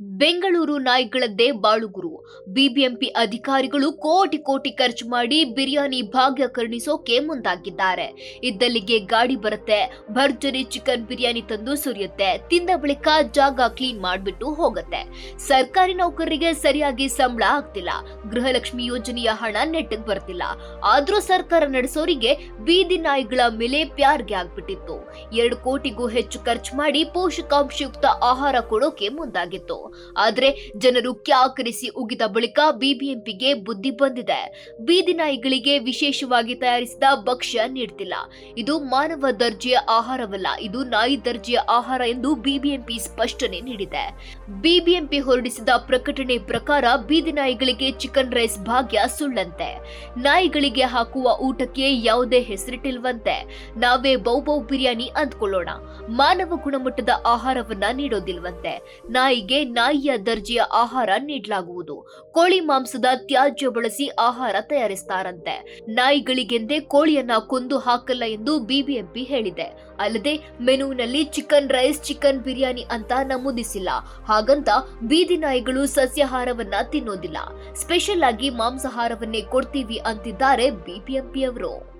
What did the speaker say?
Bengaluru ನಾಯಿಗಳದ್ದೇ ಬಾಳುಗುರು BBMP ಅಧಿಕಾರಿಗಳು ಕೋಟಿ ಕೋಟಿ ಖರ್ಚು ಮಾಡಿ ಬಿರಿಯಾನಿ ಭಾಗ್ಯ ಕರುಣಿಸೋಕೆ ಮುಂದಾಗಿದ್ದಾರೆ. ಇದ್ದಲ್ಲಿಗೆ ಗಾಡಿ ಬರುತ್ತೆ, ಭರ್ಜರಿ ಚಿಕನ್ ಬಿರಿಯಾನಿ ತಂದು ಸುರಿಯುತ್ತೆ, ತಿಂದ ಬಳಿಕ ಜಾಗ ಕ್ಲೀನ್ ಮಾಡ್ಬಿಟ್ಟು ಹೋಗುತ್ತೆ. ಸರ್ಕಾರಿ ನೌಕರರಿಗೆ ಸರಿಯಾಗಿ ಸಂಬಳ ಆಗ್ತಿಲ್ಲ. ಗೃಹಲಕ್ಷ್ಮಿ ಯೋಜನೆಯ ಹಣ ನೆಟ್ಟಿಗೆ ಬರ್ತಿಲ್ಲ. ಆದ್ರೂ ಸರ್ಕಾರ ನಡೆಸೋರಿಗೆ ಬೀದಿ ನಾಯಿಗಳ ಮೇಲೆ ಪ್ಯಾರ್ಗೆ ಆಗ್ಬಿಟ್ಟಿತ್ತು. ಎರಡು ಕೋಟಿಗೂ ಹೆಚ್ಚು ಖರ್ಚು ಮಾಡಿ ಪೋಷಕಾಂಶಯುಕ್ತ ಆಹಾರ ಕೊಡೋಕೆ ಮುಂದಾಗಿತ್ತು. ಆದ್ರೆ ಜನರು ಕ್ಯಾಕರಿಸಿ ಉಗಿದ ಬಳಿಕ ಬಿಬಿಎಂಪಿಗೆ ಬುದ್ಧಿ ಬಂದಿದೆ. ಬೀದಿ ನಾಯಿಗಳಿಗೆ ವಿಶೇಷವಾಗಿ ತಯಾರಿಸಿದ ಭಕ್ಷ್ಯ ನೀಡ್ತಿಲ್ಲ. ಇದು ಮಾನವ ದರ್ಜೆಯ ಆಹಾರವಲ್ಲ, ಇದು ನಾಯಿ ದರ್ಜೆಯ ಆಹಾರ ಎಂದು ಬಿಬಿಎಂಪಿ ಸ್ಪಷ್ಟನೆ ನೀಡಿದೆ. ಬಿಬಿಎಂಪಿ ಹೊರಡಿಸಿದ ಪ್ರಕಟಣೆ ಪ್ರಕಾರ ಬೀದಿ ನಾಯಿಗಳಿಗೆ ಚಿಕನ್ ರೈಸ್ ಭಾಗ್ಯ ಸುಳ್ಳಂತೆ. ನಾಯಿಗಳಿಗೆ ಹಾಕುವ ಊಟಕ್ಕೆ ಯಾವುದೇ ಹೆಸರಿಟ್ಟಿಲ್ವಂತೆ. ನಾವೇ ಬೌಬೌ ಬಿರಿಯಾನಿ ಅಂದ್ಕೊಳ್ಳೋಣ. ಮಾನವ ಗುಣಮಟ್ಟದ ಆಹಾರವನ್ನ ನೀಡೋದಿಲ್ವಂತೆ. ನಾಯಿಗೆ ನಾಯಿಯ ದರ್ಜೆಯ ಆಹಾರ ನೀಡಲಾಗುವುದು. ಕೋಳಿ ಮಾಂಸದ ತ್ಯಾಜ್ಯ ಬಳಸಿ ಆಹಾರ ತಯಾರಿಸ್ತಾರಂತೆ. ನಾಯಿಗಳಿಗೆಂದೇ ಕೋಳಿಯನ್ನ ಕೊಂದು ಹಾಕಲ್ಲ ಎಂದು ಬಿಬಿಎಂಪಿ ಹೇಳಿದೆ. ಅಲ್ಲದೆ ಮೆನುವಿನಲ್ಲಿ ಚಿಕನ್ ರೈಸ್, ಚಿಕನ್ ಬಿರಿಯಾನಿ ಅಂತ ನಮೂದಿಸಿಲ್ಲ. ಹಾಗಂತ ಬೀದಿ ನಾಯಿಗಳು ಸಸ್ಯಾಹಾರವನ್ನ ತಿನ್ನೋದಿಲ್ಲ. ಸ್ಪೆಷಲ್ ಆಗಿ ಮಾಂಸಾಹಾರವನ್ನೇ ಕೊಡ್ತೀವಿ ಅಂತಿದ್ದಾರೆ ಬಿಬಿಎಂಪಿ ಅವರು